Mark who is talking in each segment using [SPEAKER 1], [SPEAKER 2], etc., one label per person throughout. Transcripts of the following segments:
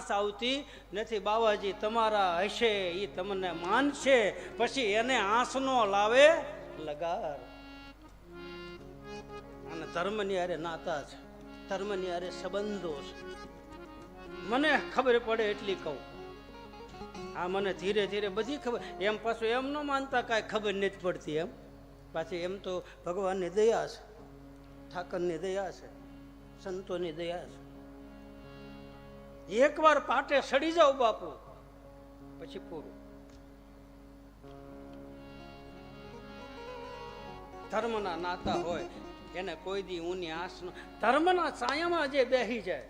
[SPEAKER 1] આંસ આવતી નથી બાવાજી, તમારા હશે એ તમને માનશે. પછી એને આંસ નો લાવે લગાર અને ધર્મની હારે નાતા છે, ધર્મની હારે સંબંધો છે. મને ખબર પડે એટલી કહું. આ મને ધીરે ધીરે બધી ખબર, એમ પાછું એમ ન માનતા કાંઈ ખબર નથી પડતી એમ. પાછી એમ તો ભગવાનની દયા છે, ઠાકરની દયા છે, સંતોની દયા છે. એકવાર પાટે સડી જાવ બાપુ. પછી પૂરું. ધર્મના નાતા હોય, એને કોઈ દી ઊની આસ ધર્મના છાયામાં જે બેહી જાય,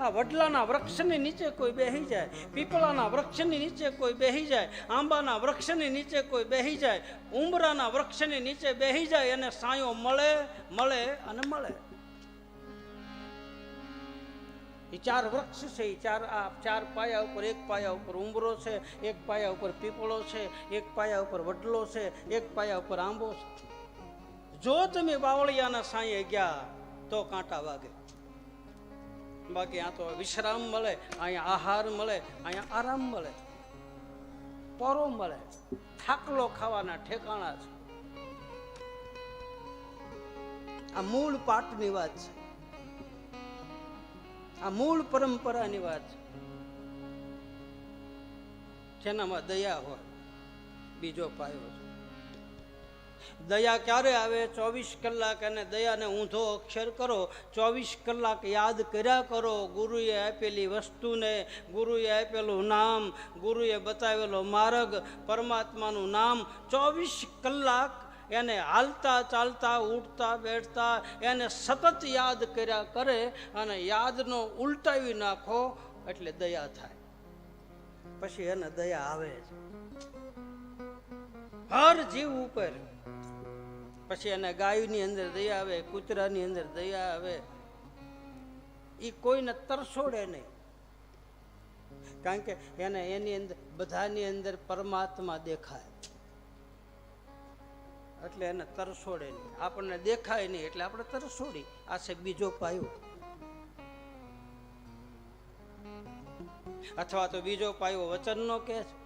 [SPEAKER 1] આ વડલાના વૃક્ષની નીચે કોઈ બેહી જાય, પીપળાના વૃક્ષની નીચે કોઈ બેહી જાય, આંબાના વૃક્ષની નીચે કોઈ બેહી જાય ઉંબરાના વૃક્ષની નીચે બેહી જાય, એને સાયો મળે મળે અને મળે. એ ચાર વૃક્ષ છે, એ ચાર આ ચાર પાયા ઉપર, એક પાયા ઉપર ઉંબરો છે, એક પાયા ઉપર પીપળો છે, એક પાયા ઉપર વડલો છે, એક પાયા ઉપર આંબો છે. જો તમે બાવળિયાના સાંયે ગયા, તો કાંટા વાગે. બાકી આ તો વિશ્રામ મળે, અહીંયા આહાર મળે, અહીંયા આરામ મળે. પરો મળે. થાકલો ખાવાના ઠેકાણા છે. આ મૂળ પાટની વાત છે. આ મૂળ પરંપરાની વાત છે. જેનામાં દયા હોય, બીજો પાયો છે. દયા ક્યારે આવે? ચોવીસ કલાક અને દયાને ઊંધો અક્ષર કરો. ચોવીસ કલાક યાદ કર્યા કરો. ગુરુએ આપેલી વસ્તુને, ગુરુએ આપેલું નામ, ગુરુએ બતાવેલો માર્ગ, પરમાત્માનું નામ ચોવીસ કલાક એને હાલતા ચાલતા, ઉઠતા, બેઠતા એને સતત યાદ કર્યા કરે અને યાદનો ઉલટાવી નાખો એટલે દયા થાય. પછી એને દયા આવે છે હર જીવ ઉપર. પછી એને ગાયની અંદર દયા આવે, કૂતરાની અંદર દયા આવે. એ કોઈને તરસોડે નહીં. કારણ કે એને એની અંદર, બધાની અંદર પરમાત્મા દેખાય. એટલે એને તરસોડે નહીં. આપણને દેખાય નહીં, એટલે આપણે તરસોડી આ છે બીજો પાયો. અથવા તો બીજો પાયો વચનનો કે છે.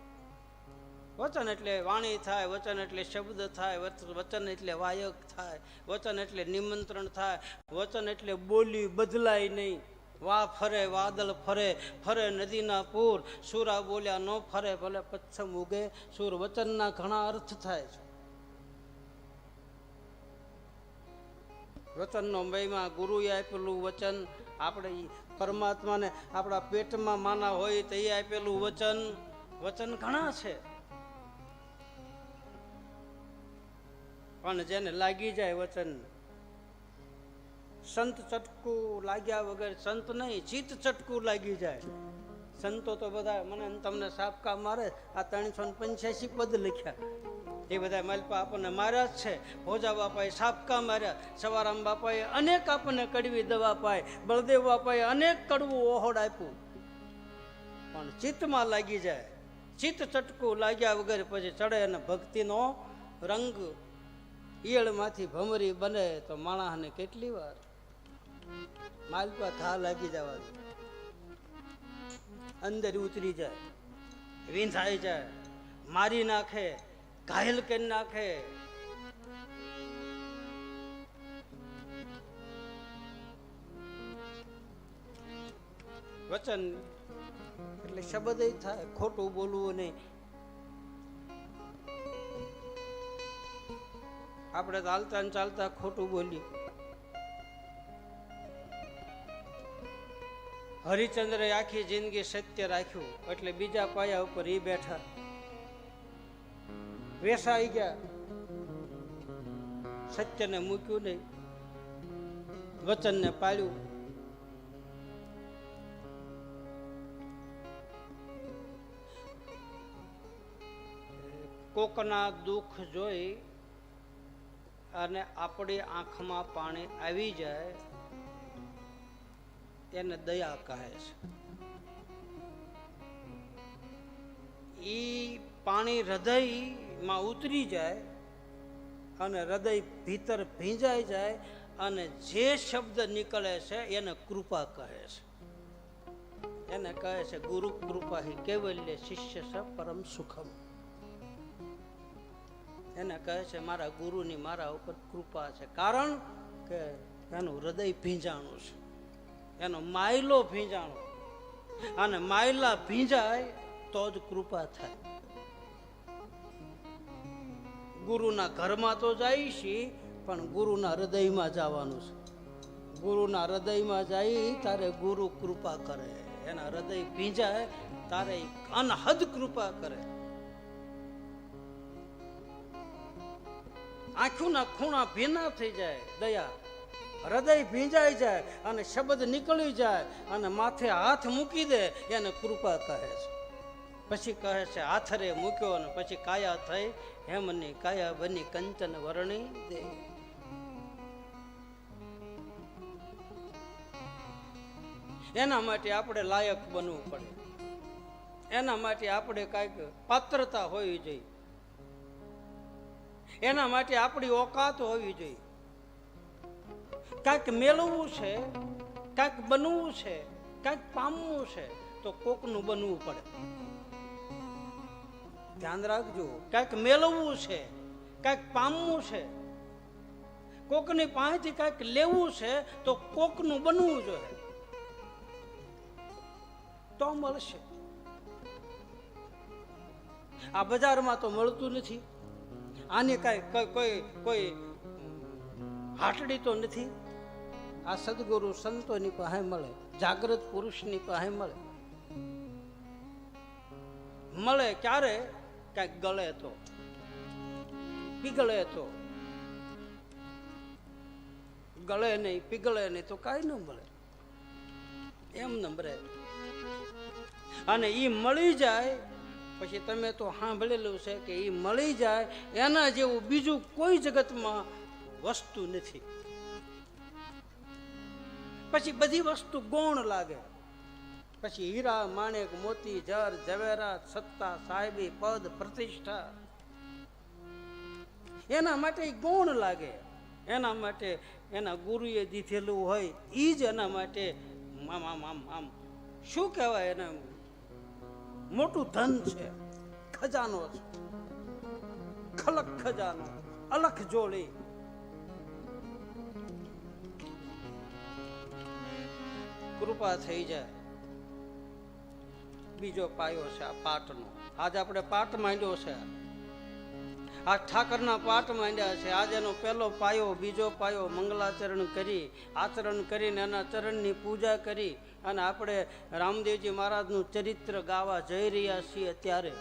[SPEAKER 1] વચન એટલે વાણી થાય, વચન એટલે શબ્દ થાય વચન એટલે વાયક થાય, વચન એટલે નિમંત્રણ થાય, વચન એટલે બોલી બદલાય નહીં. વા ફરે, વાદળ ફરે ફરે નદીના પૂર. સુરા બોલ્યા ન ફરે, ભલે પચ્છમ ઉગે. સુર વચનના ઘણા અર્થ થાય છે. વચનનો મહિમા, ગુરુએ આપેલું વચન, આપણે પરમાત્માને આપણા પેટમાં માના હોય તો આપેલું વચન. વચન ઘણા છે. પણ જેને લાગી જાય વચન, સંત ચટકું લાગ્યા વગર સંત નહીં ચિત્ત ચટકું લાગી જાય. સંતો તો બધા મને તમને સાપકા મારે, આ ત્રણસો પંચ્યાસી પદ લખ્યા. એ બધા માલપા આપણને મારા જ છે. ભોજા બાપાએ સાપકા માર્યા સવારામ બાપાએ અનેક આપણને કડવી દવા પાય બળદેવ બાપાએ અનેક કડવું ઓહોડ આપ્યું. પણ ચિત્તમાં લાગી જાય. ચિત્ત ચટકું લાગ્યા વગર પછી ચડે અને ભક્તિનો રંગ ઈયળમાંથી ભમરી બને તો માણસને કેટલી વાર માલપા ઘા લાગી જવા અંદર ઉતરી જાય, વિંધાઈ જાય, મારી નાખે ઘાયલ કરી નાખે. વચન એટલે શબ્દ થાય, ખોટું બોલવું નહીં. આપણે ચાલતા ને ચાલતા ખોટું બોલી હરિચંદ્રે આખી જિંદગી સત્ય રાખ્યું, એટલે બીજા પાયા ઉપર એ બેઠા. વેસાઈ ગયા. સત્યને મૂક્યું નહીં. વચનને પાળ્યું. કોકના દુઃખ જોઈ અને આપણી આંખમાં પાણી આવી જાય, એને દયા કહે છે. ઈ પાણી હૃદયમાં ઉતરી જાય અને હૃદય ભીતર ભીંજાઈ જાય અને જે શબ્દ નીકળે છે એને કૃપા કહે છે. એને કહે છે, ગુરુ કૃપા હિ કેવલ્ય શિષ્ય છે પરમ સુખમ. એને કહે છે, મારા ગુરુની મારા ઉપર કૃપા છે. કારણ કે એનું હૃદય ભીંજાણું છે. એનો માયલો ભીંજાણો. અને માયલા ભીંજાય તો જ કૃપા થાય. ગુરુના ઘરમાં તો જાય છીએ પણ ગુરુના હૃદયમાં જવાનું છે. ગુરુના હૃદયમાં જાય, તારે ગુરુ કૃપા કરે. એના હૃદય ભીંજાય, તારે અનહદ કૃપા કરે. આંખોના ખૂણા ભીના થઈ જાય, દયા. હૃદય ભીંજાઈ જાય અને શબ્દ નીકળી જાય અને માથે હાથ મૂકી દે, એને કૃપા કહે છે. પછી કહે છે, હાથરે મૂક્યો અને પછી કાયા થઈ, હેમની કાયા બની કંચન વરણી દે. એના માટે આપણે લાયક બનવું પડે. એના માટે આપણે કાંઈક પાત્રતા હોવી જોઈએ. એના માટે આપણી ઓકાત હોવી જોઈએ. કાંઈક મેળવવું છે, કાંઈક બનવું છે, કાંઈક પામવું છે, તો કોકનું બનવું પડે. ધ્યાન રાખજો. કાંઈક મેળવવું છે, કાંઈક પામવું છે. કોકની પાસેથી કાંઈક લેવું છે, તો કોકનું બનવું જોઈએ. તો મળશે. આ બજારમાં તો મળતું નથી. આની કાંઈ કોઈ કોઈ હાટડી તો નથી. આ સદગુરુ સંતોની પાસે મળે, જાગૃત પુરુષની પાસે મળે. મળે ક્યારે? કાંઈક ગળે તો પીગળે તો ગળે નહીં પીગળે નહીં તો કાંઈ ન મળે એમ નંબરે અને એ મળી જાય પછી તમે તો સાંભળેલું છે કે એ મળી જાય એના જેવું બીજું કોઈ જગતમાં વસ્તુ નથી પછી બધી વસ્તુ ગૌણ લાગે પછી હીરા, માણેક, મોતી, જર, ઝવેરાત, સત્તા, સાહેબી, પદ, પ્રતિષ્ઠા. એના માટે ગૌણ લાગે. એના માટે એના ગુરુએ દીધેલું હોય એ જ એના માટે આમ આમ આમ આમ શું કહેવાય એને? મોટું ધન છે. ખજાનો છે. ખલક ખજાનો. અલખ જોડી. કૃપા થઈ જાય. બીજો પાયો છે આ પાટનો. આજે આપણે પાટ માંડ્યો છે. આ ઠાકરના પાટ માંડ્યા છે. આજે એનો પહેલો પાયો, બીજો પાયો મંગલાચરણ કરી, આચરણ કરીને એના ચરણની પૂજા કરી અને આપણે રામદેવજી મહારાજનું ચરિત્ર ગાવા જઈ રહ્યા છીએ ત્યારે.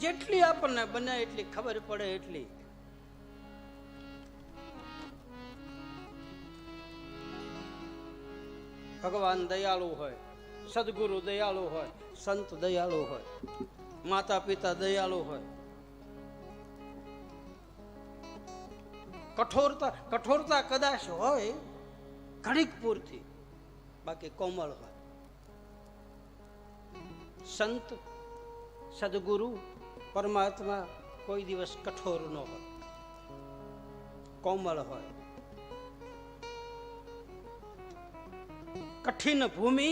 [SPEAKER 1] જેટલી આપણને બને એટલી ખબર પડે એટલી. ભગવાન દયાળુ હોય, સદગુરુ દયાળુ હોય, સંત દયાળુ હોય, માતા પિતા દયાળુ હોય. કઠોરતા કઠોરતા કદાચ હોય, ઘડીક પૂરતી બાકી કોમળ હોય. સંત, સદગુરુ, પરમાત્મા કોઈ દિવસ કઠોર ન હોય. કોમળ હોય. કઠિન ભૂમિ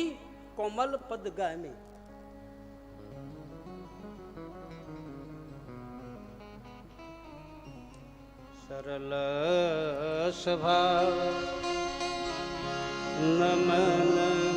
[SPEAKER 1] કોમલ પદગામી. સરલ સ્વભાવ નમન